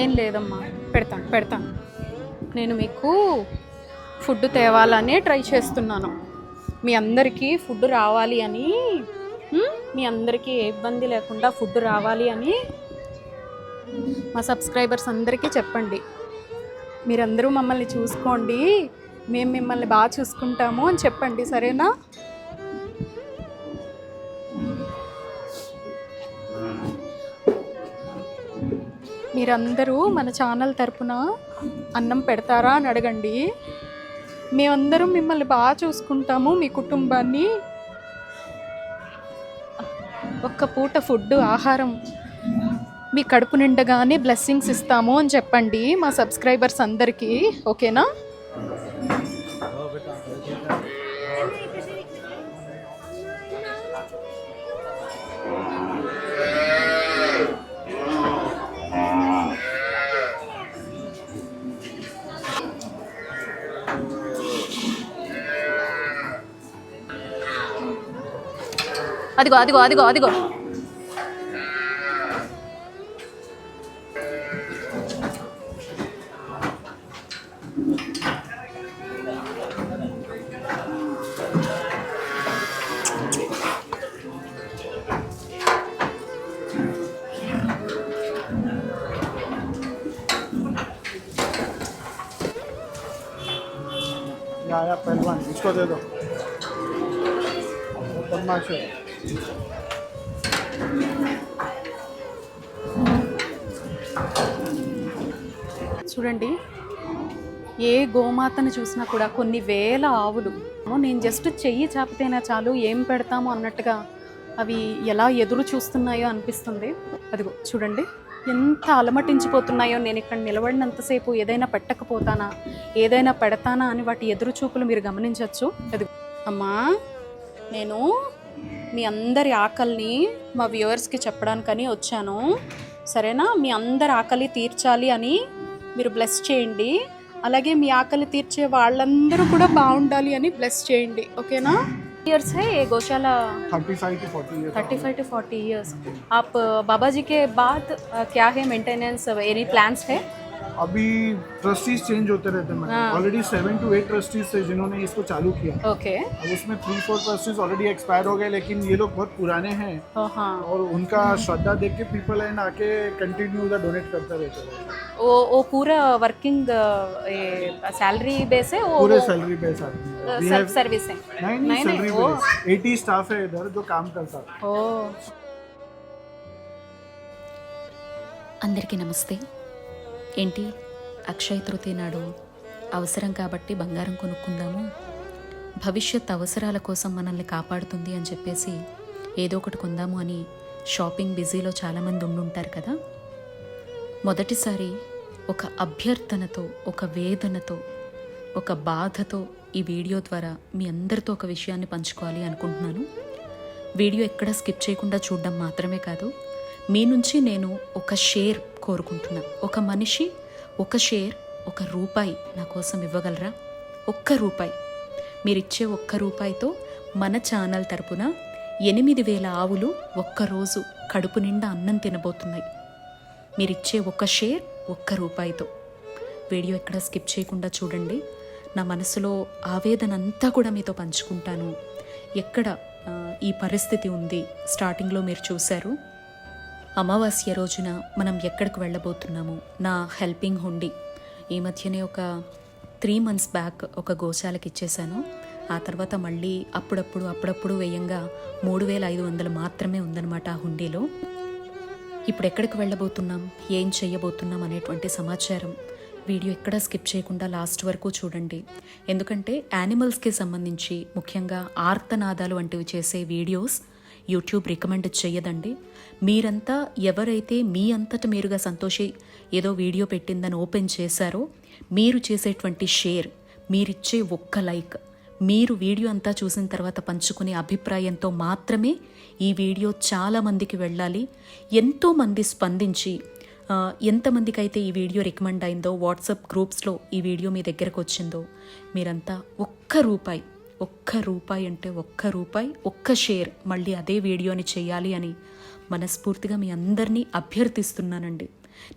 ఏం లేదమ్మా. పెడతాను పెడతాను నేను మీకు ఫుడ్ తేవాలని ట్రై చేస్తున్నాను. మీ అందరికీ ఫుడ్ రావాలి అని మీ అందరికీ ఏ ఇబ్బంది లేకుండా ఫుడ్ రావాలి అని మా సబ్స్క్రైబర్స్ అందరికీ చెప్పండి. మీరందరూ మమ్మల్ని చూసుకోండి. మేము మిమ్మల్ని బాగా చూసుకుంటాము అని చెప్పండి సరేనా? మీరందరూ మన ఛానల్ తరపున అన్నం పెడతారా అని అడగండి. మేమందరం మిమ్మల్ని బాగా చూసుకుంటాము మీ కుటుంబాన్ని. ఒక్క పూట ఫుడ్ ఆహారం మీ కడుపు నిండగానే బ్లెస్సింగ్స్ ఇస్తాము అని చెప్పండి మా సబ్స్క్రైబర్స్ అందరికీ ఓకేనా? అదిగో అదిగో అదిగో అదిగో या या पहलवान इसको दे दो बदमाश है చూడండి ఏ గోమాతను చూసినా కూడా కొన్ని వేల ఆవులు. నేను జస్ట్ చెయ్యి చాపితేనే చాలు ఏం పెడతాము అన్నట్టుగా అవి ఎలా ఎదురు చూస్తున్నాయో అనిపిస్తుంది. అదిగో చూడండి ఎంత అలమటించిపోతున్నాయో నేను ఇక్కడ నిలబడినంతసేపు ఏదైనా పెట్టకపోతానా ఏదైనా పెడతానా అని వాటి ఎదురు చూపులు మీరు గమనించవచ్చు అది అమ్మా నేను మీ అందరి ఆకలిని మా వ్యూవర్స్కి చెప్పడానికని వచ్చాను సరేనా మీ అందరి ఆకలి తీర్చాలి అని మీరు బ్లెస్ చేయండి అలాగే మీ ఆకలి తీర్చే వాళ్ళందరూ కూడా బాగుండాలి అని బ్లెస్ చేయండి ఓకేనా ఇయర్స్ है ये गौशाला thirty five to forty year thirty five to forty years आप अ, बाबा जी के बाद अ, क्या है मेंटेनेंस एनी प्लान्स है अभी ट्रस्टीज चेंज होते रहते हैं हाँ। Already seven to eight trustees थे जिन्होंने इसको चालू किया ओके अब उसमें three four trustees already expire हो गए लेकिन ये लोग बहुत पुराने हैं ओ हाँ और उनका श्रद्धा देख के पीपल एंड आके कंटिन्यू उधर डोनेट करते रहते हैं वो वो पूरा वर्किंग सैलरी बेस है वो पूरे सैलरी बेस आदमी है। We सेल्फ have- सर्विस है नहीं नहीं, नहीं सैलरी वो- बेस एटी स्टाफ है इधर जो काम करता है ओ అందరికీ నమస్తే ఏంటి? అక్షయ తృతీయ నాడు అవసరం కాబట్టి బంగారం కొనుక్కుందాము. భవిష్యత్ అవసరాల కోసం మనల్ని కాపాడుతుంది అని చెప్పేసి ఏదో ఒకటి కొందాము అని షాపింగ్ బిజీలో చాలామంది ఉండుంటారు కదా. మొదటిసారి ఒక అభ్యర్థనతో ఒక వేదనతో ఒక బాధతో ఈ వీడియో ద్వారా మీ అందరితో ఒక విషయాన్ని పంచుకోవాలి అనుకుంటున్నాను. వీడియో ఎక్కడ స్కిప్ చేయకుండా చూడడం మాత్రమే కాదు. మీ నుంచి నేను ఒక షేర్ కోరుకుంటున్నా. ఒక మనిషి ఒక షేర్ ఒక రూపాయి నా కోసం ఇవ్వగలరా? ఒక్క రూపాయి. మీరిచ్చే ఒక్క రూపాయితో మన ఛానల్ తరపున ఎనిమిది వేల ఆవులు ఒక్కరోజు కడుపు నిండా అన్నం తినబోతున్నాయి. మీరిచ్చే ఒక షేర్ ఒక్క రూపాయితో. వీడియో ఎక్కడ స్కిప్ చేయకుండా చూడండి. నా మనసులో ఆవేదన అంతా కూడా మీతో పంచుకుంటాను. ఎక్కడ ఈ పరిస్థితి ఉంది స్టార్టింగ్లో మీరు చూశారు. అమావాస్య రోజున మనం ఎక్కడికి వెళ్ళబోతున్నాము నా హెల్పింగ్ హుండి. ఈ మధ్యనే ఒక త్రీ మంత్స్ బ్యాక్ ఒక గోశాలకి ఇచ్చేశాను. ఆ తర్వాత మళ్ళీ అప్పుడప్పుడు అప్పుడప్పుడు వేయంగా మూడు వేల ఐదు వందలు మాత్రమే ఉందన్నమాట ఆ హుండీలో. ఇప్పుడు ఎక్కడికి వెళ్ళబోతున్నాం? ఏం చేయబోతున్నాం? అనేటువంటి సమాచారం వీడియో ఎక్కడా స్కిప్ చేయకుండా లాస్ట్ వరకు చూడండి. ఎందుకంటే యానిమల్స్కి సంబంధించి ముఖ్యంగా ఆర్తనాదాలు వంటివి చేసే వీడియోస్ యూట్యూబ్ రికమెండ్ చేయదండి మీరంతా ఎవరైతే మీ అంతట మీరుగా సంతోషి ఏదో వీడియో పెట్టిందని ఓపెన్ చేశారో మీరు చేసేటువంటి షేర్ మీరిచ్చే ఒక్క లైక్ మీరు వీడియో అంతా చూసిన తర్వాత పంచుకునే అభిప్రాయంతో మాత్రమే ఈ వీడియో చాలామందికి వెళ్ళాలి. ఎంతోమంది స్పందించి ఎంతమందికి అయితే ఈ వీడియో రికమెండ్ అయిందో వాట్సాప్ గ్రూప్స్లో ఈ వీడియో మీ దగ్గరకు వచ్చిందో మీరంతా ఒక్క రూపాయి ఒక్క రూపాయి అంటే ఒక్క రూపాయి ఒక్క షేర్ మళ్ళీ అదే వీడియోని చేయాలి అని మనస్ఫూర్తిగా మీ అందరినీ అభ్యర్థిస్తున్నానండి.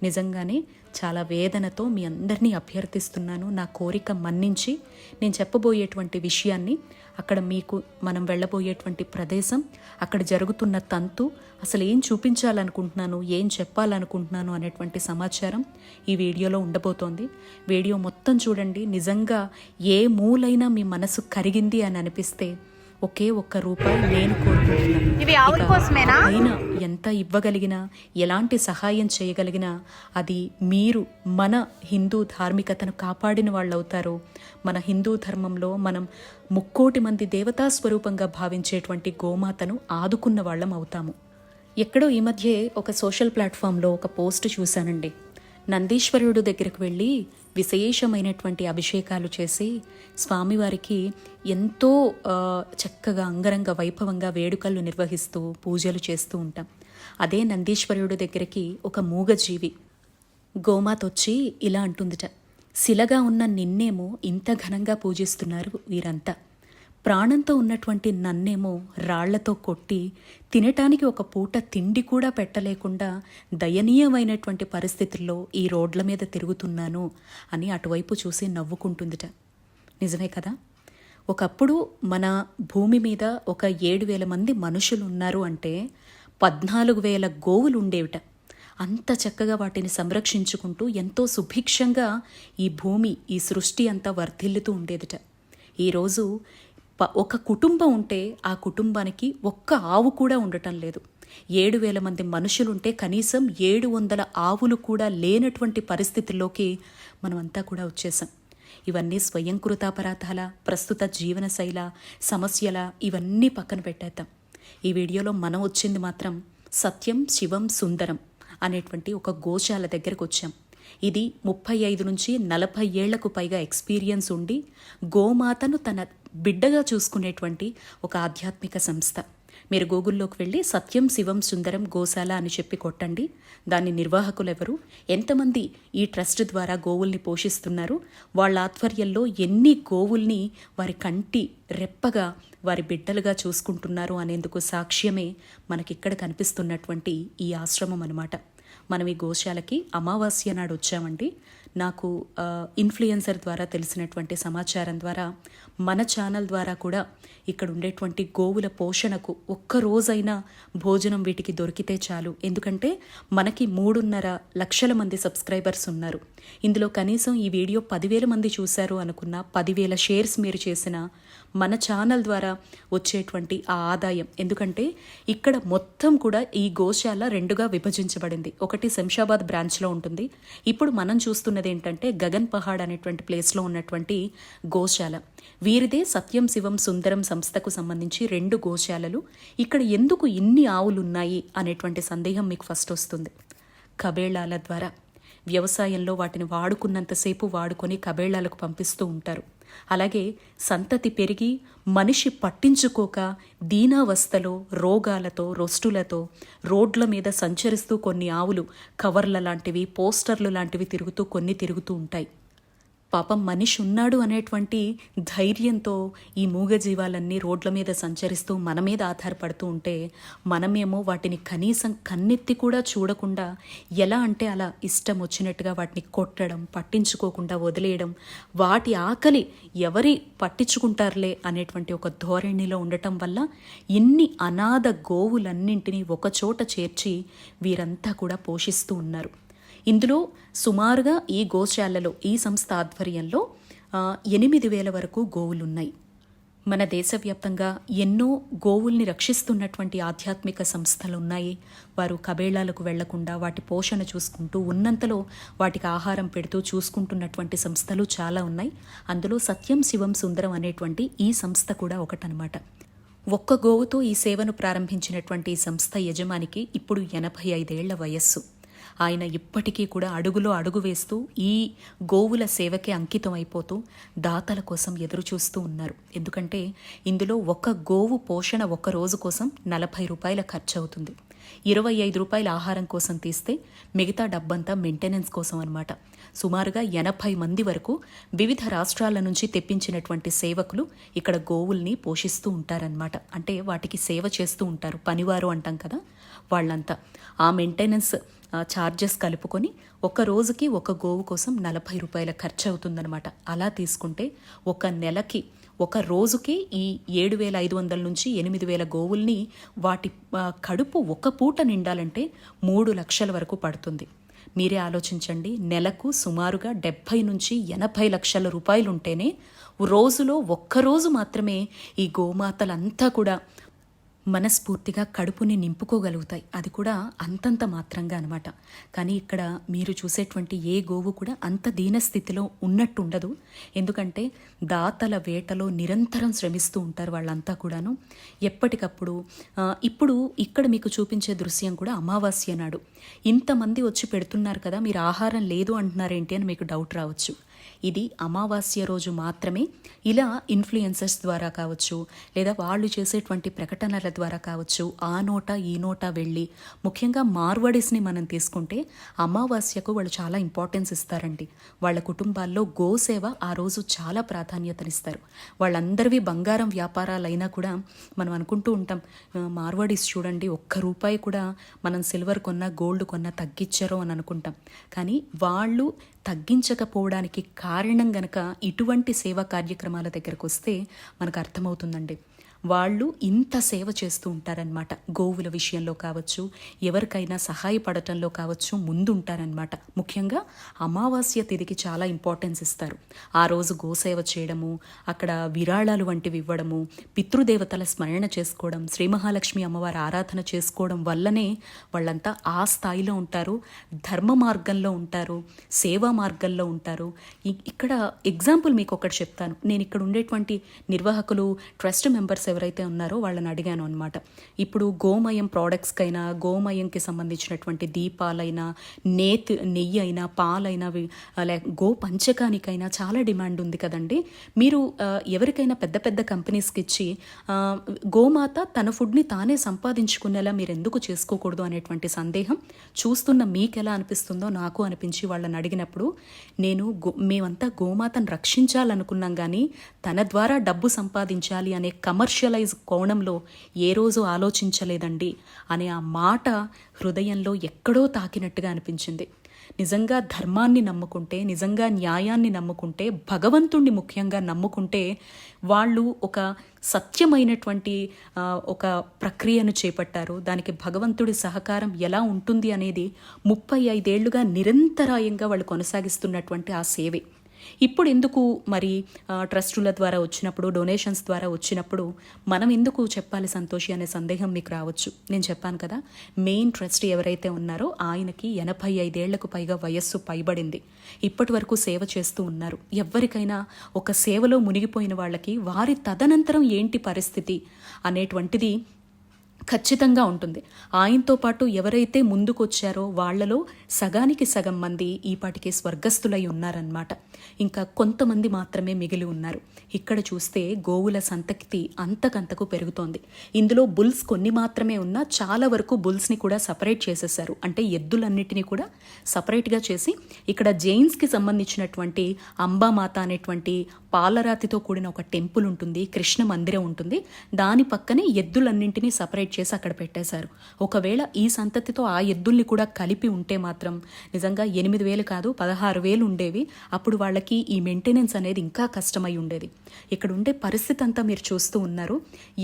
నిజంగానే చాలా వేదనతో మీ అందరినీ అభ్యర్థిస్తున్నాను. నా కోరిక మన్నించి నేను చెప్పబోయేటువంటి విషయాన్ని అక్కడ మీకు మనం వెళ్ళబోయేటువంటి ప్రదేశం అక్కడ జరుగుతున్న తంతు అసలు ఏం చూపించాలనుకుంటున్నాను ఏం చెప్పాలనుకుంటున్నాను అనేటువంటి సమాచారం ఈ వీడియోలో ఉండబోతోంది. వీడియో మొత్తం చూడండి. నిజంగా ఏ మూలైనా మీ మనసు కరిగింది అని అనిపిస్తే ఒకే ఒక్క రూపాయి నేను కోరుకుంటున్నాను. పైన ఎంత ఇవ్వగలిగినా ఎలాంటి సహాయం చేయగలిగినా అది మీరు మన హిందూ ధార్మికతను కాపాడిన వాళ్ళు అవుతారో మన హిందూ ధర్మంలో మనం ముక్కోటి మంది దేవతా స్వరూపంగా భావించేటువంటి గోమాతను ఆదుకున్న వాళ్ళం అవుతాము. ఎక్కడో ఈ మధ్య ఒక సోషల్ ప్లాట్ఫామ్లో ఒక పోస్ట్ చూశానండి. నందీశ్వరుడు దగ్గరకు వెళ్ళి విశేషమైనటువంటి అభిషేకాలు చేసి స్వామివారికి ఎంతో చక్కగా అంగరంగ వైభవంగా వేడుకలు నిర్వహిస్తూ పూజలు చేస్తూ ఉంటాం. అదే నందీశ్వరుడు దగ్గరికి ఒక మూగజీవి గోమాతొచ్చి ఇలా అంటుందిట శిలగా ఉన్న నిన్నేమో ఇంత ఘనంగా పూజిస్తున్నారు వీరంతా. ప్రాణంతో ఉన్నటువంటి నన్నేమో రాళ్ళతో కొట్టి తినటానికి ఒక పూట తిండి కూడా పెట్టలేకుండా దయనీయమైనటువంటి పరిస్థితుల్లో ఈ రోడ్ల మీద తిరుగుతున్నాను అని అటువైపు చూసి నవ్వుకుంటుందిట. నిజమే కదా? ఒకప్పుడు మన భూమి మీద ఒక ఏడు వేల మంది మనుషులు ఉన్నారు అంటే పద్నాలుగు వేల గోవులు ఉండేవిట అంత చక్కగా వాటిని సంరక్షించుకుంటూ ఎంతో సుభిక్షంగా ఈ భూమి ఈ సృష్టి అంతా వర్ధిల్లుతూ ఉండేదిట. ఈరోజు ఒక కుటుంబం ఉంటే ఆ కుటుంబానికి ఒక్క ఆవు కూడా ఉండటం లేదు. ఏడు వేల మంది మనుషులుంటే కనీసం ఏడు వందల ఆవులు కూడా లేనటువంటి పరిస్థితుల్లోకి మనమంతా కూడా వచ్చేసాం. ఇవన్నీ స్వయంకృతాపరాధాల ప్రస్తుత జీవనశైల సమస్యల ఇవన్నీ పక్కన పెట్టేద్దాం. ఈ వీడియోలో మనం వచ్చింది మాత్రం సత్యం శివం సుందరం అనేటువంటి ఒక గోశాల దగ్గరకు వచ్చాం. ఇది ముప్పై ఐదు నుంచి నలభై ఏళ్ళకు పైగా ఎక్స్పీరియన్స్ ఉండి గోమాతను తన బిడ్డగా చూసుకునేటువంటి ఒక ఆధ్యాత్మిక సంస్థ. మీరు గూగుల్లోకి వెళ్ళి సత్యం శివం సుందరం గోశాల అని చెప్పి కొట్టండి. దాని నిర్వాహకులు ఎవరు ఎంతమంది ఈ ట్రస్ట్ ద్వారా గోవుల్ని పోషిస్తున్నారు? వాళ్ళ ఆధ్వర్యంలో ఎన్ని గోవుల్ని వారి కంటి రెప్పగా వారి బిడ్డలుగా చూసుకుంటున్నారు అనేందుకు సాక్ష్యమే మనకిక్కడ కనిపిస్తున్నటువంటి ఈ ఆశ్రమం అనమాట మనం ఈ గోశాలకి అమావాస్య నాడు వచ్చామండి. నాకు ఇన్ఫ్లుయెన్సర్ ద్వారా తెలిసినటువంటి సమాచారం ద్వారా మన ఛానల్ ద్వారా కూడా ఇక్కడ ఉండేటువంటి గోవుల పోషణకు ఒక్కరోజైనా భోజనం వీటికి దొరికితే చాలు. ఎందుకంటే మనకి మూడున్నర లక్షల మంది సబ్స్క్రైబర్స్ ఉన్నారు. ఇందులో కనీసం ఈ వీడియో పదివేల మంది చూశారు అనుకున్న పదివేల షేర్స్ మీరు చేసిన మన ఛానల్ ద్వారా వచ్చేటువంటి ఆ ఆదాయం. ఎందుకంటే ఇక్కడ మొత్తం కూడా ఈ గోశాల రెండుగా విభజించబడింది. ఒకటి శంషాబాద్ బ్రాంచ్లో ఉంటుంది. ఇప్పుడు మనం చూస్తున్నది ఏంటంటే గగన్ పహాడ్ అనేటువంటి ప్లేస్లో ఉన్నటువంటి గోశాల. వీరిదే సత్యం శివం సుందరం సంస్థకు సంబంధించి రెండు గోశాలలు. ఇక్కడ ఎందుకు ఇన్ని ఆవులు ఉన్నాయి అనేటువంటి సందేహం మీకు ఫస్ట్ వస్తుంది. కబేళాల ద్వారా. వ్యవసాయంలో వాటిని వాడుకున్నంతసేపు వాడుకొని కబేళాలకు పంపిస్తూ ఉంటారు. అలాగే సంతతి పెరిగి మనిషి పట్టించుకోక దీనావస్థలో రోగాలతో రొస్టులతో రోడ్ల మీద సంచరిస్తూ కొన్ని ఆవులు కవర్ల లాంటివి పోస్టర్లు లాంటివి తిరుగుతూ కొన్ని తిరుగుతూ ఉంటాయి. పాపం మనిషి ఉన్నాడు అనేటువంటి ధైర్యంతో ఈ మూగజీవాలన్నీ రోడ్ల మీద సంచరిస్తూ మన మీద ఆధారపడుతూ ఉంటే మనమేమో వాటిని కనీసం కన్నెత్తి కూడా చూడకుండా ఎలా అంటే అలా ఇష్టం వచ్చినట్టుగా వాటిని కొట్టడం పట్టించుకోకుండా వదిలేయడం వాటి ఆకలి ఎవరి పట్టించుకుంటారులే అనేటువంటి ఒక ధోరణిలో ఉండటం వల్ల ఇన్ని అనాథ గోవులన్నింటినీ ఒకచోట చేర్చి వీరంతా కూడా పోషిస్తూ ఉన్నారు. ఇందులో సుమారుగా ఈ గోశాలలో ఈ సంస్థ ఆధ్వర్యంలో ఎనిమిది వేల వరకు గోవులున్నాయి. మన దేశవ్యాప్తంగా ఎన్నో గోవుల్ని రక్షిస్తున్నటువంటి ఆధ్యాత్మిక సంస్థలు ఉన్నాయి వారు కబేళాలకు వెళ్ళకుండా వాటి పోషణ చూసుకుంటూ ఉన్నంతలో వాటికి ఆహారం పెడుతూ చూసుకుంటున్నటువంటి సంస్థలు చాలా ఉన్నాయి. అందులో సత్యం శివం సుందరం అనేటువంటి ఈ సంస్థ కూడా ఒకటనమాట ఒక్క గోవుతో ఈ సేవను ప్రారంభించినటువంటి ఈ సంస్థ యజమానికి ఇప్పుడు ఎనభై ఐదేళ్ళ వయస్సు. ఆయన ఇప్పటికీ కూడా అడుగులో అడుగు వేస్తూ ఈ గోవుల సేవకే అంకితం అయిపోతూ దాతల కోసం ఎదురుచూస్తూ ఉన్నారు. ఎందుకంటే ఇందులో ఒక గోవు పోషణ ఒక రోజు కోసం నలభై రూపాయల ఖర్చు అవుతుంది ఇరవై ఐదు రూపాయల ఆహారం కోసం తీస్తే మిగతా డబ్బంతా మెయింటెనెన్స్ కోసం అనమాట సుమారుగా ఎనభై మంది వరకు వివిధ రాష్ట్రాల నుంచి తెప్పించినటువంటి సేవకులు ఇక్కడ గోవుల్ని పోషిస్తూ ఉంటారనమాట అంటే వాటికి సేవ చేస్తూ ఉంటారు. పనివారు అంటాం కదా వాళ్ళంతా. ఆ మెయింటెనెన్స్ ఛార్జెస్ కలుపుకొని ఒక రోజుకి ఒక గోవు కోసం నలభై రూపాయల ఖర్చు అవుతుందనమాట అలా తీసుకుంటే ఒక నెలకి ఒక రోజుకి ఈ ఏడు వేల ఐదు వందల నుంచి ఎనిమిది వేల గోవుల్ని వాటి కడుపు ఒక పూట నిండాలంటే మూడు లక్షల వరకు పడుతుంది. మీరే ఆలోచించండి నెలకు సుమారుగా డెబ్భై నుంచి ఎనభై లక్షల రూపాయలు ఉంటేనే రోజులో ఒక్కరోజు మాత్రమే ఈ గోమాతలంతా కూడా మనస్ఫూర్తిగా కడుపుని నింపుకోగలుగుతాయి. అది కూడా అంతంత మాత్రంగా అనమాట కానీ ఇక్కడ మీరు చూసేటువంటి ఏ గోవు కూడా అంత దీనస్థితిలో ఉన్నట్టు ఉండదు ఎందుకంటే దాతల వేటలో నిరంతరం శ్రమిస్తూ ఉంటారు వాళ్ళంతా కూడాను. ఎప్పటికప్పుడు ఇప్పుడు ఇక్కడ మీకు చూపించే దృశ్యం కూడా అమావాస్య నాడు. ఇంతమంది వచ్చి పెడుతున్నారు కదా మీరు ఆహారం లేదు అంటున్నారేంటి అని మీకు డౌట్ రావచ్చు. ఇది అమావాస్య రోజు మాత్రమే. ఇలా ఇన్ఫ్లుయెన్సర్స్ ద్వారా కావచ్చు లేదా వాళ్ళు చేసేటువంటి ప్రకటనల ద్వారా కావచ్చు ఆ నోట ఈ నోట వెళ్ళి ముఖ్యంగా మార్వాడీస్ని మనం తీసుకుంటే అమావాస్యకు వాళ్ళు చాలా ఇంపార్టెన్స్ ఇస్తారండి. వాళ్ళ కుటుంబాల్లో గోసేవ ఆ రోజు చాలా ప్రాధాన్యతనిస్తారు. వాళ్ళందరివి బంగారం వ్యాపారాలైనా కూడా మనం అనుకుంటూ ఉంటాం మార్వాడీస్ చూడండి ఒక్క రూపాయి కూడా మనం సిల్వర్ కొన్నా గోల్డ్ కొన్నా తగ్గించరు అని అనుకుంటాం. కానీ వాళ్ళు తగ్గించకపోవడానికి కారణం గనక ఇటువంటి సేవా కార్యక్రమాల దగ్గరకు వస్తే మనకు అర్థమవుతుందండి. వాళ్ళు ఇంత సేవ చేస్తూ ఉంటారనమాట గోవుల విషయంలో కావచ్చు ఎవరికైనా సహాయపడటంలో కావచ్చు ముందుంటారనమాట ముఖ్యంగా అమావాస్య తిథికి చాలా ఇంపార్టెన్స్ ఇస్తారు. ఆ రోజు గోసేవ చేయడము అక్కడ విరాళాలు వంటివి ఇవ్వడము పితృదేవతల స్మరణ చేసుకోవడం శ్రీ మహాలక్ష్మి అమ్మవారి ఆరాధన చేసుకోవడం వల్లనే వాళ్ళంతా ఆ స్థాయిలో ఉంటారు ధర్మ మార్గంలో ఉంటారు సేవా మార్గంలో ఉంటారు. ఇక్కడ ఎగ్జాంపుల్ మీకు ఒకటి చెప్తాను. నేను ఇక్కడ ఉండేటువంటి నిర్వాహకులు ట్రస్ట్ మెంబర్స్ ఎవరైతే ఉన్నారో వాళ్ళని అడిగాను అనమాట ఇప్పుడు గోమయం ప్రోడక్ట్స్కైనా గోమయంకి సంబంధించినటువంటి దీపాలైనా నేత్ నెయ్యి అయినా పాలైనా లే గో పంచకానికైనా చాలా డిమాండ్ ఉంది కదండి. మీరు ఎవరికైనా పెద్ద పెద్ద కంపెనీస్కి ఇచ్చి గోమాత తన ఫుడ్ని తానే సంపాదించుకునేలా మీరు ఎందుకు చేసుకోకూడదు అనేటువంటి సందేహం చూస్తున్న మీకు ఎలా అనిపిస్తుందో నాకు అనిపించి వాళ్ళని అడిగినప్పుడు నేను గో మేమంతా గోమాతను రక్షించాలనుకున్నాం కానీ తన ద్వారా డబ్బు సంపాదించాలి అనే కమర్షియల్ కమర్షియలైజ్ కోణంలో ఏ రోజు ఆలోచించలేదండి అనే ఆ మాట హృదయంలో ఎక్కడో తాకినట్టుగా అనిపించింది. నిజంగా ధర్మాన్ని నమ్ముకుంటే నిజంగా న్యాయాన్ని నమ్ముకుంటే భగవంతుణ్ణి ముఖ్యంగా నమ్ముకుంటే వాళ్ళు ఒక సత్యమైనటువంటి ఒక ప్రక్రియను చేపట్టారు. దానికి భగవంతుడి సహకారం ఎలా ఉంటుంది అనేది ముప్పై ఐదేళ్ళుగా నిరంతరాయంగా వాళ్ళు కొనసాగిస్తున్నటువంటి ఆ సేవే. ఇప్పుడు ఎందుకు మరి ట్రస్టుల ద్వారా వచ్చినప్పుడు డొనేషన్స్ ద్వారా వచ్చినప్పుడు మనం ఎందుకు చెప్పాలి సంతోషి అనే సందేహం మీకు రావచ్చు? నేను చెప్పాను కదా మెయిన్ ట్రస్ట్ ఎవరైతే ఉన్నారో ఆయనకి ఎనభై ఐదేళ్ళకు పైగా వయస్సు పైబడింది. ఇప్పటి వరకు సేవ చేస్తూ ఉన్నారు. ఎవరికైనా ఒక సేవలో మునిగిపోయిన వాళ్ళకి వారి తదనంతరం ఏంటి పరిస్థితి అనేటువంటిది ఖచ్చితంగా ఉంటుంది. ఆయనతో పాటు ఎవరైతే ముందుకొచ్చారో వాళ్ళలో సగానికి సగం మంది ఈపాటికి స్వర్గస్థులై ఉన్నారన్నమాట. ఇంకా కొంతమంది మాత్రమే మిగిలి ఉన్నారు. ఇక్కడ చూస్తే గోవుల సంతక్తి అంతకంతకు పెరుగుతోంది. ఇందులో బుల్స్ కొన్ని మాత్రమే ఉన్నా చాలా వరకు బుల్స్ని కూడా సపరేట్ చేసేసారు అంటే ఎద్దులన్నిటినీ కూడా సపరేట్గా చేసి ఇక్కడ జైన్స్కి సంబంధించినటువంటి అంబామాత అనేటువంటి పాలరాతితో కూడిన ఒక టెంపుల్ ఉంటుంది కృష్ణ మందిరం ఉంటుంది. దాని పక్కనే ఎద్దులన్నింటినీ సపరేట్ చేసి అక్కడ పెట్టేశారు. ఒకవేళ ఈ సంతతితో ఆ ఎద్దుల్ని కూడా కలిపి ఉంటే మాత్రం నిజంగా ఎనిమిది వేలు కాదు పదహారు వేలు ఉండేవి. అప్పుడు వాళ్ళకి ఈ మెయింటెనెన్స్ అనేది ఇంకా కష్టమై ఉండేది. ఇక్కడ ఉండే పరిస్థితి అంతా మీరు చూస్తూ ఉన్నారు.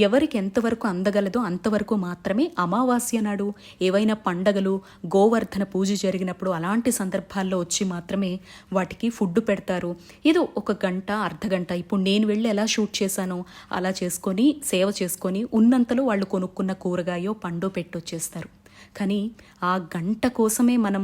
ఎవరికి ఎంతవరకు అందగలదో అంతవరకు మాత్రమే అమావాస్య నాడు ఏవైనా పండగలు గోవర్ధన పూజ జరిగినప్పుడు అలాంటి సందర్భాల్లో వచ్చి మాత్రమే వాటికి ఫుడ్ పెడతారు. ఏదో ఒక గంట అర్ధ అర్ధగంట. ఇప్పుడు నేను వెళ్ళి ఎలా షూట్ చేశానో అలా చేసుకొని సేవ చేసుకొని ఉన్నంతలో వాళ్ళు కొనుక్కున్న కూరగాయో పండో పెట్టొచ్చేస్తారు. కానీ ఆ గంట కోసమే మనం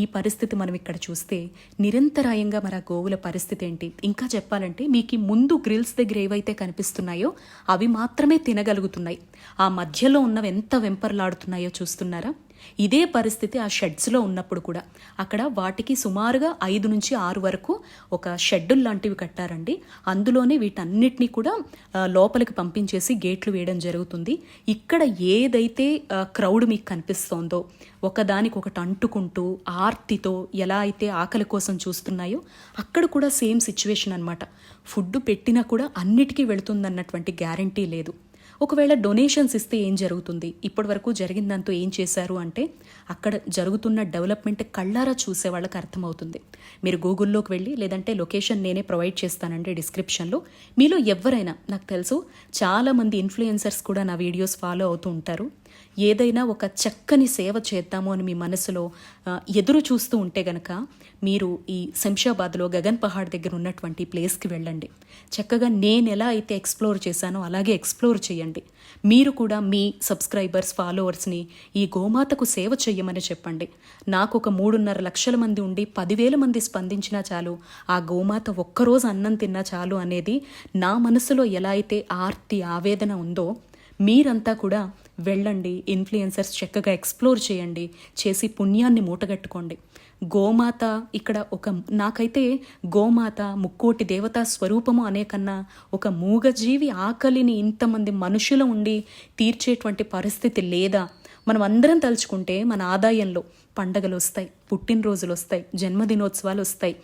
ఈ పరిస్థితి మనం ఇక్కడ చూస్తే నిరంతరాయంగా మన గోవుల పరిస్థితి ఏంటి? ఇంకా చెప్పాలంటే మీకు ఈ ముందు గ్రిల్స్ దగ్గర ఏవైతే కనిపిస్తున్నాయో అవి మాత్రమే తినగలుగుతున్నాయి. ఆ మధ్యలో ఉన్నవి ఎంత వెంపర్లాడుతున్నాయో చూస్తున్నారా? ఇదే పరిస్థితి ఆ షెడ్స్లో ఉన్నప్పుడు కూడా. అక్కడ వాటికి సుమారుగా ఐదు నుంచి ఆరు వరకు ఒక షెడ్డు లాంటివి కట్టారండి. అందులోనే వీటన్నిటినీ కూడా లోపలికి పంపించేసి గేట్లు వేయడం జరుగుతుంది. ఇక్కడ ఏదైతే క్రౌడ్ మీకు కనిపిస్తోందో ఒకదానికి ఒకటి అంటుకుంటూ ఆర్తితో ఎలా అయితే ఆకలి కోసం చూస్తున్నాయో అక్కడ కూడా సేమ్ సిచ్యువేషన్ అనమాట ఫుడ్ పెట్టినా కూడా అన్నిటికీ వెళుతుందన్నటువంటి గ్యారంటీ లేదు. ఒకవేళ డొనేషన్స్ ఇస్తే ఏం జరుగుతుంది? ఇప్పటి వరకు జరిగిందంతా ఏం చేశారు అంటే అక్కడ జరుగుతున్న డెవలప్మెంట్ కళ్ళారా చూసే వాళ్ళకి అర్థమవుతుంది. మీరు గూగుల్లోకి వెళ్ళి లేదంటే లొకేషన్ నేనే ప్రొవైడ్ చేస్తానండి డిస్క్రిప్షన్లో మీలో ఎవరైనా నాకు తెలుసు చాలామంది ఇన్ఫ్లుయెన్సర్స్ కూడా నా వీడియోస్ ఫాలో అవుతూ ఉంటారు. ఏదైనా ఒక చక్కని సేవ చేద్దాము అని మీ మనసులో ఎదురు చూస్తూ ఉంటే గనక మీరు ఈ శంషాబాద్లో గగన్ పహాడ్ దగ్గర ఉన్నటువంటి ప్లేస్కి వెళ్ళండి. చక్కగా నేను ఎలా అయితే ఎక్స్ప్లోర్ చేశానో అలాగే ఎక్స్ప్లోర్ చేయండి. మీరు కూడా మీ సబ్స్క్రైబర్స్ ఫాలోవర్స్ని ఈ గోమాతకు సేవ చెయ్యమని చెప్పండి. నాకు ఒక మూడున్నర లక్షల మంది ఉండి పదివేల మంది స్పందించినా చాలు ఆ గోమాత ఒక్కరోజు అన్నం తిన్నా చాలు అనేది నా మనసులో ఎలా అయితే ఆర్తి ఆవేదన ఉందో మీరంతా కూడా వెళ్ళండి ఇన్ఫ్లుయెన్సర్స్ చక్కగా ఎక్స్ప్లోర్ చేయండి చేసి పుణ్యాన్ని మూటగట్టుకోండి. గోమాత ఇక్కడ ఒక నాకైతే గోమాత ముక్కోటి దేవతా స్వరూపము అనే కన్నా ఒక మూగజీవి ఆకలిని ఇంతమంది మనుషులు ఉండి తీర్చేటువంటి పరిస్థితి లేదా? మనం అందరం తలుచుకుంటే మన ఆదాయంలో పండగలు వస్తాయి పుట్టినరోజులు వస్తాయి జన్మదినోత్సవాలు వస్తాయి.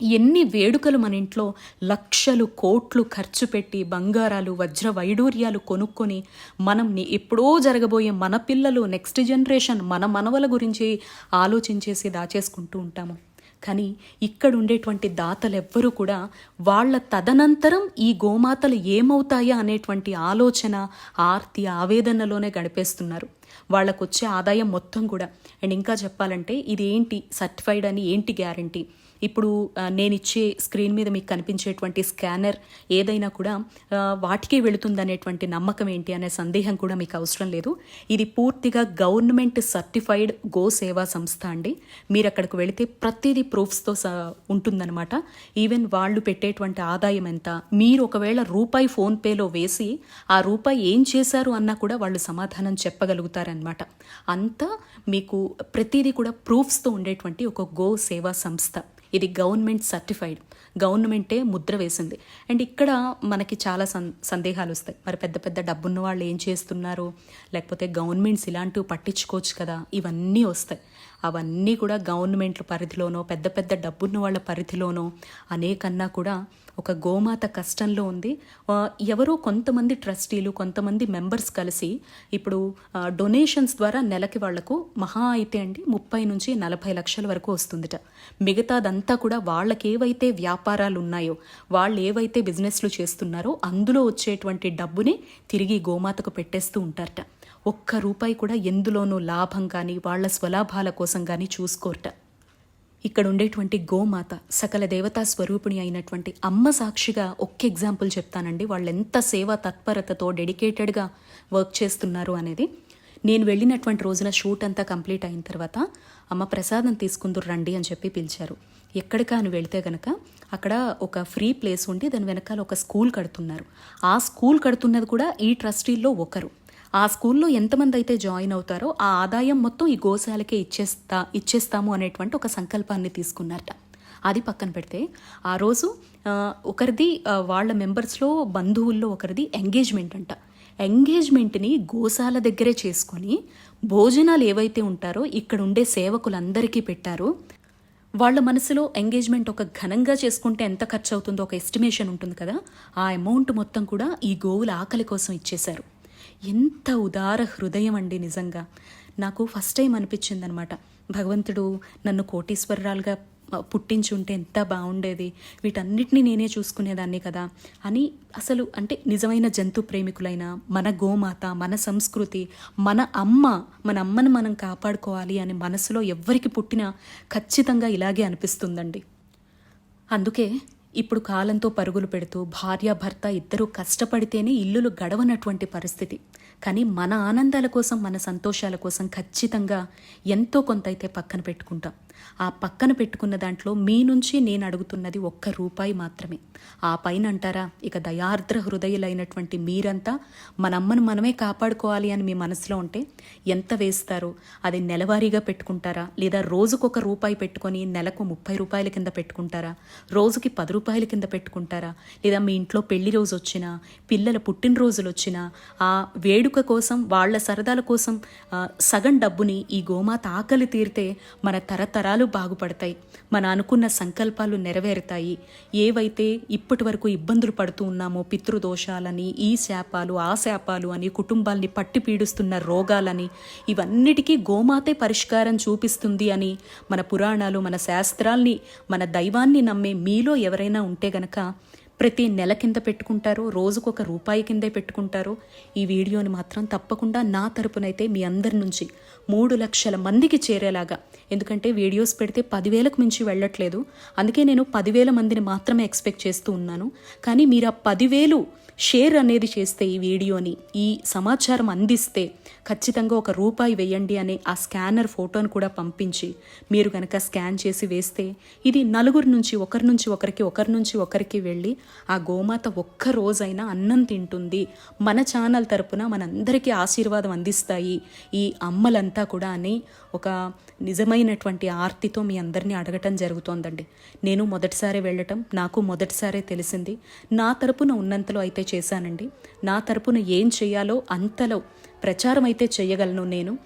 ఎన్ని వేడుకలు మన ఇంట్లో లక్షలు కోట్లు ఖర్చు పెట్టి బంగారాలు వజ్ర వైడూర్యాలు కొనుక్కొని మనం ఎప్పుడో జరగబోయే మన పిల్లలు నెక్స్ట్ జనరేషన్ మన మనవల గురించి ఆలోచించేసి దాచేసుకుంటూ ఉంటాము. కానీ ఇక్కడ ఉండేటువంటి దాతలు ఎవ్వరూ కూడా వాళ్ళ తదనంతరం ఈ గోమాతలు ఏమవుతాయా అనేటువంటి ఆలోచన ఆర్తి ఆవేదనలోనే గడిపేస్తున్నారు. వాళ్ళకు వచ్చే ఆదాయం మొత్తం కూడా. అండ్ ఇంకా చెప్పాలంటే ఇది ఏంటి సర్టిఫైడ్ అని ఏంటి గ్యారంటీ ఇప్పుడు నేను ఇచ్చే స్క్రీన్ మీద మీకు కనిపించేటువంటి స్కానర్ ఏదైనా కూడా ఆ, వాటికే వెళుతుందనేటువంటి నమ్మకం ఏంటి అనే సందేహం కూడా మీకు అవసరం లేదు. ఇది పూర్తిగా గవర్నమెంట్ సర్టిఫైడ్ గో సేవా సంస్థ అండి. మీరు అక్కడికి వెళితే ప్రతిదీ ప్రూఫ్స్తో స ఉంటుందన్నమాట. ఈవెన్ వాళ్ళు పెట్టేటువంటి ఆదాయం ఎంత? మీరు ఒకవేళ రూపాయి ఫోన్పేలో వేసి ఆ రూపాయి ఏం చేశారు అన్నా కూడా వాళ్ళు సమాధానం చెప్పగలుగుతారనమాట అంతా మీకు ప్రతిదీ కూడా ప్రూఫ్స్తో ఉండేటువంటి ఒక గో సేవా సంస్థ. ఇది గవర్నమెంట్ సర్టిఫైడ్. గవర్నమెంటే ముద్ర వేసింది. అండ్ ఇక్కడ మనకి చాలా సం సందేహాలు వస్తాయి. మరి పెద్ద పెద్ద డబ్బున్న వాళ్ళు ఏం చేస్తున్నారు? లేకపోతే గవర్నమెంట్స్ ఇలాంటివి పట్టించుకోవచ్చు కదా? ఇవన్నీ వస్తాయి. అవన్నీ కూడా గవర్నమెంట్ల పరిధిలోనో పెద్ద పెద్ద డబ్బున్న వాళ్ళ పరిధిలోనో అనేకన్నా కూడా ఒక గోమాత కష్టంలో ఉంది. ఎవరో కొంతమంది ట్రస్టీలు కొంతమంది మెంబర్స్ కలిసి ఇప్పుడు డొనేషన్స్ ద్వారా నెలకి వాళ్ళకు మహా అయితే అండి ముప్పై నుంచి నలభై లక్షల వరకు వస్తుందిట. మిగతాదంతా కూడా వాళ్ళకి ఏవైతే వ్యాపారాలు ఉన్నాయో వాళ్ళు ఏవైతే బిజినెస్లు చేస్తున్నారో అందులో వచ్చేటువంటి డబ్బుని తిరిగి గోమాతకు పెట్టేస్తూ ఉంటారట. ఒక్క రూపాయి కూడా ఎందులోనూ లాభం కానీ వాళ్ళ స్వలాభాల కోసం కానీ చూసుకోరట. ఇక్కడ ఉండేటువంటి గోమాత సకల దేవతా స్వరూపిణి అయినటువంటి అమ్మ సాక్షిగా ఒక్క ఎగ్జాంపుల్ చెప్తానండి. వాళ్ళు ఎంత సేవా తత్పరతతో డెడికేటెడ్గా వర్క్ చేస్తున్నారు అనేది. నేను వెళ్ళినటువంటి రోజున షూట్ అంతా కంప్లీట్ అయిన తర్వాత అమ్మ ప్రసాదం తీసుకుందరు రండి అని చెప్పి పిలిచారు. ఎక్కడికా అని వెళితే గనక అక్కడ ఒక ఫ్రీ ప్లేస్ ఉండి దాని వెనకాల ఒక స్కూల్ కడుతున్నారు. ఆ స్కూల్ కడుతున్నది కూడా ఈ ట్రస్టీల్లో ఒకరు. ఆ స్కూల్లో ఎంతమంది అయితే జాయిన్ అవుతారో ఆ ఆదాయం మొత్తం ఈ గోశాలకే ఇచ్చేస్తా ఇచ్చేస్తాము అనేటువంటి ఒక సంకల్పాన్ని తీసుకున్నారట. అది పక్కన పెడితే ఆ రోజు ఒకరిది వాళ్ళ మెంబర్స్లో బంధువుల్లో ఒకరిది ఎంగేజ్మెంట్ అంట. ఎంగేజ్మెంట్ని గోశాల దగ్గరే చేసుకొని భోజనాలు ఏవైతే ఉంటారో ఇక్కడ ఉండే సేవకులందరికీ పెట్టారో. వాళ్ళ మనసులో ఎంగేజ్మెంట్ ఒక ఘనంగా చేసుకుంటే ఎంత ఖర్చు అవుతుందో ఒక ఎస్టిమేషన్ ఉంటుంది కదా ఆ అమౌంట్ మొత్తం కూడా ఈ గోవుల ఆకలి కోసం ఇచ్చేశారు. ఎంత ఉదార హృదయం అండి నిజంగా. నాకు ఫస్ట్ టైం అనిపించింది అనమాట భగవంతుడు నన్ను కోటీశ్వరరాలుగా పుట్టించి పుట్టించుంటే ఎంత బాగుండేది. వీటన్నిటిని నేనే చూసుకునేదాన్ని కదా. అని అసలు అంటే నిజమైన జంతు ప్రేమికులైన మన గోమాత మన సంస్కృతి మన అమ్మ మన అమ్మను మనం కాపాడుకోవాలి అని మనసులో ఎవ్వరికి పుట్టినా ఖచ్చితంగా ఇలాగే అనిపిస్తుందండి. అందుకే ఇప్పుడు కాలంతో పరుగులు పెడుతూ భార్యాభర్త ఇద్దరూ కష్టపడితేనే ఇల్లులు గడవనటువంటి పరిస్థితి. కానీ మన ఆనందాల కోసం మన సంతోషాల కోసం ఖచ్చితంగా ఎంతో కొంత అయితే పక్కన పెట్టుకుంటాం. ఆ పక్కన పెట్టుకున్న దాంట్లో మీ నుంచి నేను అడుగుతున్నది ఒక్క రూపాయి మాత్రమే. ఆ పైన అంటారా ఇక దయార్ద్ర హృదయులైనటువంటి మీరంతా మన అమ్మను మనమే కాపాడుకోవాలి అని మీ మనసులో ఉంటే ఎంత వేస్తారో? అది నెలవారీగా పెట్టుకుంటారా? లేదా రోజుకొక రూపాయి పెట్టుకొని నెలకు ముప్పై రూపాయల కింద పెట్టుకుంటారా? రోజుకి పది రూపాయల కింద పెట్టుకుంటారా? లేదా మీ ఇంట్లో పెళ్ళి రోజు వచ్చినా పిల్లల పుట్టినరోజులు వచ్చినా ఆ వేడుక కోసం వాళ్ళ సరదాల కోసం సగం డబ్బుని ఈ గోమాత ఆకలి తీరితే మన తరతర తరాలు బాగుపడతాయి. మన అనుకున్న సంకల్పాలు నెరవేరుతాయి. ఏవైతే ఇప్పటి వరకు ఇబ్బందులు పడుతూ ఉన్నామో పితృదోషాలని ఈ శాపాలు ఆ శాపాలు అని కుటుంబాల్ని పట్టి పీడిస్తున్న రోగాలని ఇవన్నిటికీ గోమాతే పరిష్కారం చూపిస్తుంది అని మన పురాణాలు మన శాస్త్రాల్ని మన దైవాన్ని నమ్మే మీలో ఎవరైనా ఉంటే గనక ప్రతి నెల కింద పెట్టుకుంటారో రోజుకొక రూపాయి కిందే పెట్టుకుంటారో. ఈ వీడియోని మాత్రం తప్పకుండా నా తరపునైతే మీ అందరి నుంచి మూడు లక్షల మందికి చేరేలాగా. ఎందుకంటే వీడియోస్ పెడితే పదివేలకు మించి వెళ్ళట్లేదు. అందుకే నేను పదివేల మందిని మాత్రమే ఎక్స్పెక్ట్ చేస్తూ ఉన్నాను. కానీ మీరు ఆ పదివేలు షేర్ అనేది చేస్తే ఈ వీడియోని ఈ సమాచారం అందిస్తే ఖచ్చితంగా ఒక రూపాయి వేయండి అనే ఆ స్కానర్ ఫోటోను కూడా పంపించి మీరు కనుక స్కాన్ చేసి వేస్తే ఇది నలుగురు నుంచి ఒకరి నుంచి ఒకరికి ఒకరి నుంచి ఒకరికి వెళ్ళి ఆ గోమాత ఒక్క రోజైనా అన్నం తింటుంది. మన ఛానల్ తరపున మనందరికీ ఆశీర్వాదం అందిస్తాయి. ఈ అమ్మలంతా కూడా అని ఒక నిజమైనటువంటి ఆర్తితో మీ అందరినీ అడగటం జరుగుతోందండి. నేను మొదటిసారి వెళ్ళటం నాకు మొదటిసారే తెలిసింది. నా తరపున ఉన్నంతలో అయితే చేశానండి. నా తరపున ఏం చేయాలో అంతలో ప్రచారం అయితే చేయగలను నేను.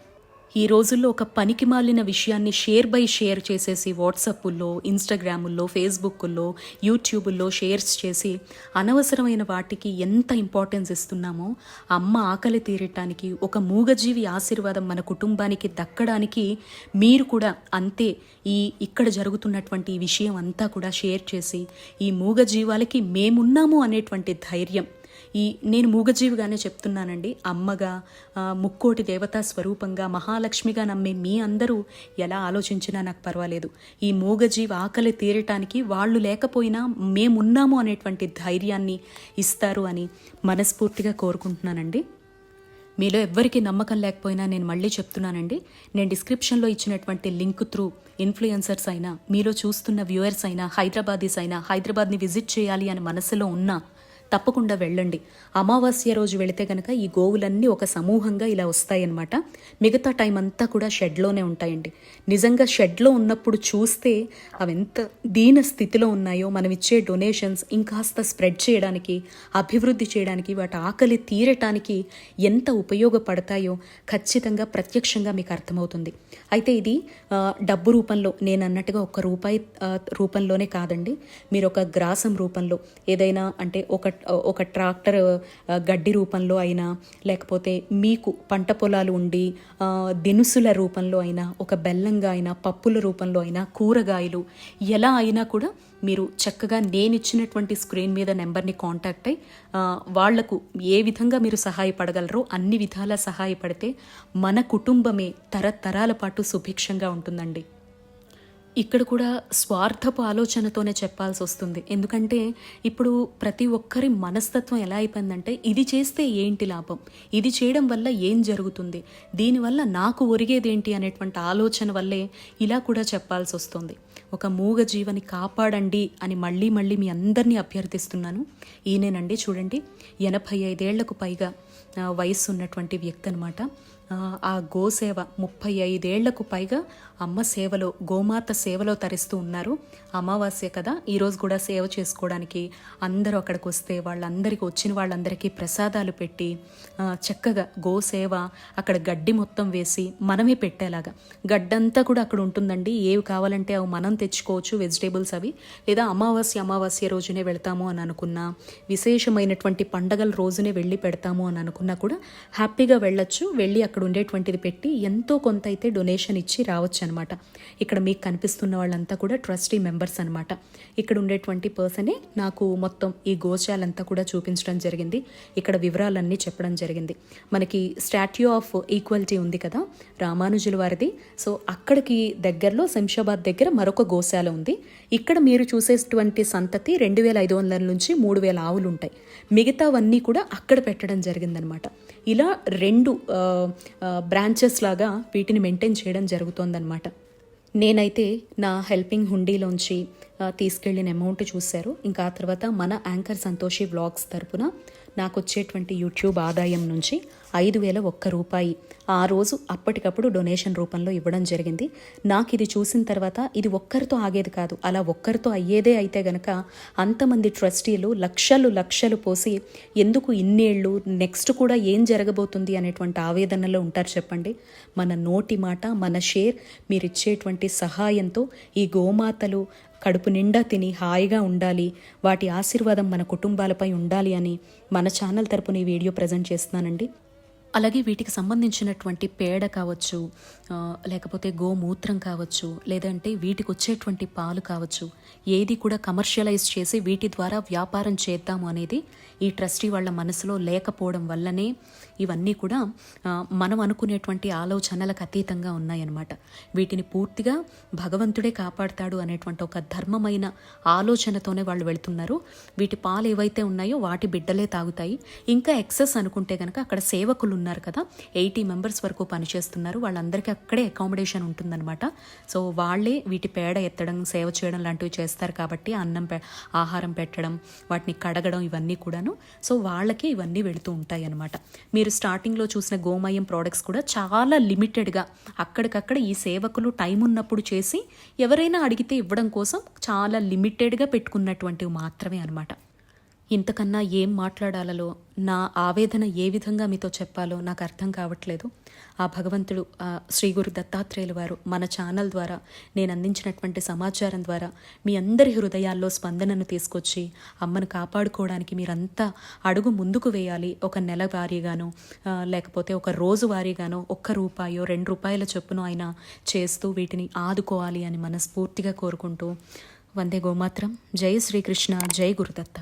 ఈ రోజుల్లో ఒక పనికి మాలిన విషయాన్ని షేర్ బై షేర్ చేసేసి వాట్సాప్పుల్లో ఇన్స్టాగ్రాముల్లో ఫేస్బుక్కుల్లో యూట్యూబుల్లో షేర్స్ చేసి అనవసరమైన వాటికి ఎంత ఇంపార్టెన్స్ ఇస్తున్నామో అమ్మ ఆకలి తీరటానికి ఒక మూగజీవి ఆశీర్వాదం మన కుటుంబానికి దక్కడానికి మీరు కూడా అంతే ఈ ఇక్కడ జరుగుతున్నటువంటి ఈ విషయం అంతా కూడా షేర్ చేసి ఈ మూగజీవాలకి మేమున్నాము అనేటువంటి ధైర్యం ఈ నేను మూగజీవిగానే చెప్తున్నానండి. అమ్మగా ముక్కోటి దేవతా స్వరూపంగా మహాలక్ష్మిగా నమ్మే మీ అందరూ ఎలా ఆలోచించినా నాకు పర్వాలేదు. ఈ మూగజీవి ఆకలి తీరటానికి వాళ్ళు లేకపోయినా మేమున్నాము అనేటువంటి ధైర్యాన్ని ఇస్తారు అని మనస్ఫూర్తిగా కోరుకుంటున్నానండి. మీలో ఎవ్వరికి నమ్మకం లేకపోయినా నేను మళ్ళీ చెప్తున్నానండి. నేను డిస్క్రిప్షన్లో ఇచ్చినటువంటి లింక్ త్రూ ఇన్ఫ్లుయెన్సర్స్ అయినా మీలో చూస్తున్న వ్యూయర్స్ అయినా హైదరాబాదీస్ అయినా హైదరాబాద్ని విజిట్ చేయాలి అని మనసులో ఉన్నా తప్పకుండా వెళ్ళండి. అమావాస్య రోజు వెళితే కనుక ఈ గోవులన్నీ ఒక సమూహంగా ఇలా వస్తాయన్నమాట. మిగతా టైం అంతా కూడా షెడ్లోనే ఉంటాయండి. నిజంగా షెడ్లో ఉన్నప్పుడు చూస్తే అవి ఎంత దీన స్థితిలో ఉన్నాయో మనం ఇచ్చే డొనేషన్స్ ఇంకాస్త స్ప్రెడ్ చేయడానికి అభివృద్ధి చేయడానికి వాటి ఆకలి తీరటానికి ఎంత ఉపయోగపడతాయో ఖచ్చితంగా ప్రత్యక్షంగా మీకు అర్థమవుతుంది. అయితే ఇది డబ్బు రూపంలో నేను అన్నట్టుగా ఒక రూపాయి రూపంలోనే కాదండి. మీరు ఒక గ్రాసం రూపంలో ఏదైనా అంటే ఒక ఒక ట్రాక్టర్ గడ్డి రూపంలో అయినా లేకపోతే మీకు పంట పొలాలు ఉండి దినుసుల రూపంలో అయినా ఒక బెల్లంగా అయినా పప్పుల రూపంలో అయినా కూరగాయలు ఎలా అయినా కూడా మీరు చక్కగా నేను ఇచ్చినటువంటి స్క్రీన్ మీద నెంబర్ని కాంటాక్ట్ అయ్యి వాళ్ళకు ఏ విధంగా మీరు సహాయపడగలరో అన్ని విధాలా సహాయపడితే మన కుటుంబమే తరతరాల పాటు సుభిక్షంగా ఉంటుందండి. ఇక్కడ కూడా స్వార్థపు ఆలోచనతోనే చెప్పాల్సి వస్తుంది. ఎందుకంటే ఇప్పుడు ప్రతి ఒక్కరి మనస్తత్వం ఎలా అయిపోయిందంటే ఇది చేస్తే ఏంటి లాభం? ఇది చేయడం వల్ల ఏం జరుగుతుంది? దీనివల్ల నాకు ఒరిగేదేంటి అనేటువంటి ఆలోచన వల్లే ఇలా కూడా చెప్పాల్సి వస్తుంది. ఒక మూగ జీవని కాపాడండి అని మళ్ళీ మళ్ళీ మీ అందరినీ అభ్యర్థిస్తున్నాను. ఈయనేనండి చూడండి ఎనభై ఐదేళ్ళకు పైగా వయస్సు ఉన్నటువంటి వ్యక్తి అనమాట ఆ గోసేవ ముప్పై ఐదేళ్ళకు పైగా అమ్మ సేవలో గోమాత సేవలో తరిస్తూ ఉన్నారు. అమావాస్య కదా ఈరోజు కూడా సేవ చేసుకోవడానికి అందరూ అక్కడికి వస్తే వాళ్ళందరికీ వచ్చిన వాళ్ళందరికీ ప్రసాదాలు పెట్టి చక్కగా గోసేవ అక్కడ గడ్డి మొత్తం వేసి మనమే పెట్టేలాగా. గడ్డంతా కూడా అక్కడ ఉంటుందండి. ఏవి కావాలంటే అవి మనం తెచ్చుకోవచ్చు వెజిటేబుల్స్ అవి. లేదా అమావాస్య అమావాస్య రోజునే వెళ్తాము అని అనుకున్నా విశేషమైనటువంటి పండగల రోజునే వెళ్ళి పెడతాము అని అనుకున్నా కూడా హ్యాపీగా వెళ్ళొచ్చు. వెళ్ళి అక్కడ ఉండేటువంటిది పెట్టి ఎంతో కొంత అయితే డొనేషన్ ఇచ్చి రావచ్చు అనమాట ఇక్కడ మీకు కనిపిస్తున్న వాళ్ళంతా కూడా ట్రస్టీ మెంబర్స్ అనమాట. ఇక్కడ ఉండేటువంటి పర్సనే నాకు మొత్తం ఈ గోశాలంతా కూడా చూపించడం జరిగింది. ఇక్కడ వివరాలన్నీ చెప్పడం జరిగింది. మనకి స్టాట్యూ ఆఫ్ ఈక్వాలిటీ ఉంది కదా రామానుజుల వారిది. సో అక్కడికి దగ్గరలో శంషాబాద్ దగ్గర మరొక గోశాల ఉంది. ఇక్కడ మీరు చూసేటువంటి సంతతి రెండు వేల ఐదు వందల నుంచి మూడు వేల ఆవులు ఉంటాయి మిగతావన్నీ కూడా అక్కడ పెట్టడం జరిగిందనమాట. ఇలా రెండు బ్రాంచెస్ లాగా వీటిని మెయింటైన్ చేయడం జరుగుతోందనమాట నేనైతే నా హెల్పింగ్ హుండీలోంచి తీసుకెళ్ళిన అమౌంట్ చూశారు. ఇంకా ఆ తర్వాత మన యాంకర్ సంతోషి వ్లాగ్స్ తరపున నాకు వచ్చేటువంటి యూట్యూబ్ ఆదాయం నుంచి ఐదు వేల ఒక్క రూపాయి. ఆ రోజు అప్పటికప్పుడు డొనేషన్ రూపంలో ఇవ్వడం జరిగింది. నాకు ఇది చూసిన తర్వాత ఇది ఒక్కరితో ఆగేది కాదు. అలా ఒక్కరితో అయ్యేదే అయితే గనక అంతమంది ట్రస్టీలు లక్షలు లక్షలు పోసి ఎందుకు ఇన్నేళ్ళు నెక్స్ట్ కూడా ఏం జరగబోతుంది అనేటువంటి ఆవేదనలో ఉంటారు చెప్పండి. మన నోటి మాట మన షేర్ మీరు ఇచ్చేటువంటి సహాయంతో ఈ గోమాతలు కడుపు నిండా తిని హాయిగా ఉండాలి. వాటి ఆశీర్వాదం మన కుటుంబాలపై ఉండాలి అని మన ఛానల్ తరపున ఈ వీడియో ప్రజెంట్ చేస్తున్నానండి. అలాగే వీటికి సంబంధించినటువంటి పేడ కావచ్చు లేకపోతే గోమూత్రం కావచ్చు లేదంటే వీటికి వచ్చేటువంటి పాలు కావచ్చు ఏది కూడా కమర్షియలైజ్ చేసి వీటి ద్వారా వ్యాపారం చేద్దాము అనేది ఈ ట్రస్టీ వాళ్ళ మనసులో లేకపోవడం వల్లనే ఇవన్నీ కూడా మనం అనుకునేటువంటి ఆలోచనలకు అతీతంగా ఉన్నాయన్నమాట. వీటిని పూర్తిగా భగవంతుడే కాపాడుతాడు అనేటువంటి ఒక ధర్మమైన ఆలోచనతోనే వాళ్ళు వెళ్తున్నారు. వీటి పాలు ఏవైతే ఉన్నాయో వాటి బిడ్డలే తాగుతాయి. ఇంకా ఎక్సెస్ అనుకుంటే కనుక అక్కడ సేవకులు ఉన్నారు కదా. ఎయిటీ మెంబర్స్ వరకు పనిచేస్తున్నారు. వాళ్ళందరికీ అక్కడే అకామిడేషన్ ఉంటుందన్నమాట. సో వాళ్ళే వీటి పేడ ఎత్తడం సేవ చేయడం లాంటివి చేస్తారు కాబట్టి అన్నం పె ఆహారం పెట్టడం వాటిని కడగడం ఇవన్నీ కూడాను. సో వాళ్ళకే ఇవన్నీ వెళుతూ ఉంటాయి అనమాట మీరు స్టార్టింగ్లో చూసిన గోమయం ప్రోడక్ట్స్ కూడా చాలా లిమిటెడ్గా అక్కడికక్కడ ఈ సేవకులు టైం ఉన్నప్పుడు చేసి ఎవరైనా అడిగితే ఇవ్వడం కోసం చాలా లిమిటెడ్గా పెట్టుకున్నటువంటివి మాత్రమే అనమాట ఇంతకన్నా ఏం మాట్లాడాలలో? నా ఆవేదన ఏ విధంగా మీతో చెప్పాలో నాకు అర్థం కావట్లేదు. ఆ భగవంతుడు ఆ శ్రీ గురు దత్తాత్రేయులు వారు మన ఛానల్ ద్వారా నేను అందించినటువంటి సమాచారం ద్వారా మీ అందరి హృదయాల్లో స్పందనను తీసుకొచ్చి అమ్మను కాపాడుకోవడానికి మీరంతా అడుగు ముందుకు వేయాలి. ఒక నెల వారీగాను లేకపోతే ఒక రోజు వారీగాను ఒక్క రూపాయో రెండు రూపాయల చొప్పున ఆయన చేస్తూ వీటిని ఆదుకోవాలి అని మనస్ఫూర్తిగా కోరుకుంటూ వందే గోమాత్రం. జై శ్రీకృష్ణ జై గురుదత్త.